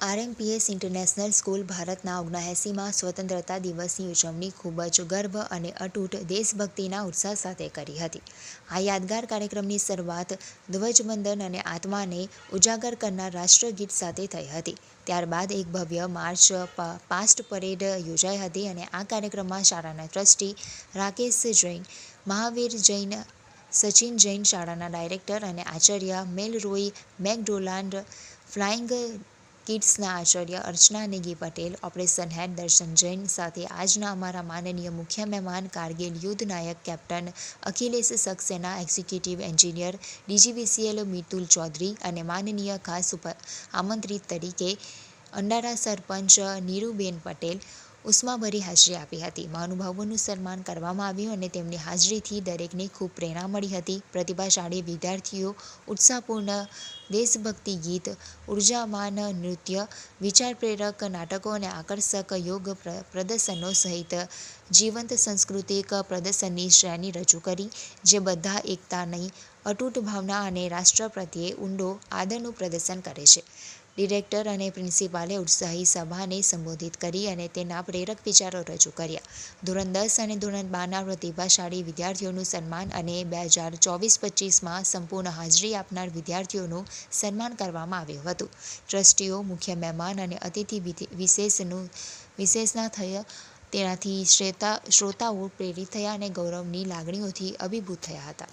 આરએમપીએસ international school ભારતના ઓગણએંસીમાં સ્વતંત્રતા દિવસની ઉજવણી ખૂબ જ ગર્વ અને અતૂટ દેશભક્તિના ઉત્સાહ સાથે કરી હતી. આ યાદગાર કાર્યક્રમની શરૂઆત ધ્વજવંદન અને આત્માને ઉજાગર કરનાર રાષ્ટ્રગીત સાથે થઈ હતી. ત્યારબાદ એક ભવ્ય માર્ચ પાસ્ટ પરેડ યોજાઈ હતી અને આ કાર્યક્રમમાં શાળાના ટ્રસ્ટી રાકેશ જૈન, મહાવીર જૈન, સચિન જૈન શાળાના ડાયરેક્ટર અને આચાર્ય મેલરોય મેકડોનાલ્ડ ફ્લાઇંગ કિટ્સના આચાર્ય અર્ચના નેગી પટેલ, ઓપરેશન હેડ દર્શન જૈન સાથે આજના અમારા માનનીય મુખ્ય મહેમાન કારગિલ યુદ્ધ નાયક captain Akhilesh Saxena executive engineer DGVCL Mitul Chaudhary અને માનનીય ખાસ આમંત્રિત તરીકે અંડારા સરપંચ નીરુબેન પટેલ ઉષ્માભરી હાજરી આપી હતી. મહાનુભાવોનું સન્માન કરવામાં આવ્યું અને તેમની હાજરીથી દરેકને ખૂબ પ્રેરણા મળી હતી. પ્રતિભાશાળી વિદ્યાર્થીઓ, ઉત્સાહપૂર્ણ દેશભક્તિ ગીત, ઉર્જામાન નૃત્ય, વિચારપ્રેરક નાટકો અને આકર્ષક યોગ પ્રદર્શનો સહિત જીવંત સાંસ્કૃતિક પ્રદર્શનની શ્રેણી રજૂ કરી, જે બધા એકતાની અતૂટ ભાવના અને રાષ્ટ્ર પ્રત્યે ઊંડો આદરનું પ્રદર્શન કરે છે. ડિરેક્ટર અને પ્રિન્સિપાલે ઉત્સાહી સભાને સંબોધિત કરી અને તેના પ્રેરક વિચારો રજૂ કર્યા. ધોરણ દસ અને ધોરણ બારના પ્રતિભાશાળી વિદ્યાર્થીઓનું સન્માન અને બે હજાર ચોવીસ પચીસમાં સંપૂર્ણ હાજરી આપનાર વિદ્યાર્થીઓનું સન્માન કરવામાં આવ્યું હતું. ટ્રસ્ટીઓ, મુખ્ય મહેમાન અને અતિથિ વિશેષનું, વિશેષના થયા તેનાથી શ્રેતા, શ્રોતાઓ પ્રેરિત થયા અને ગૌરવની લાગણીઓથી અભિભૂત થયા હતા.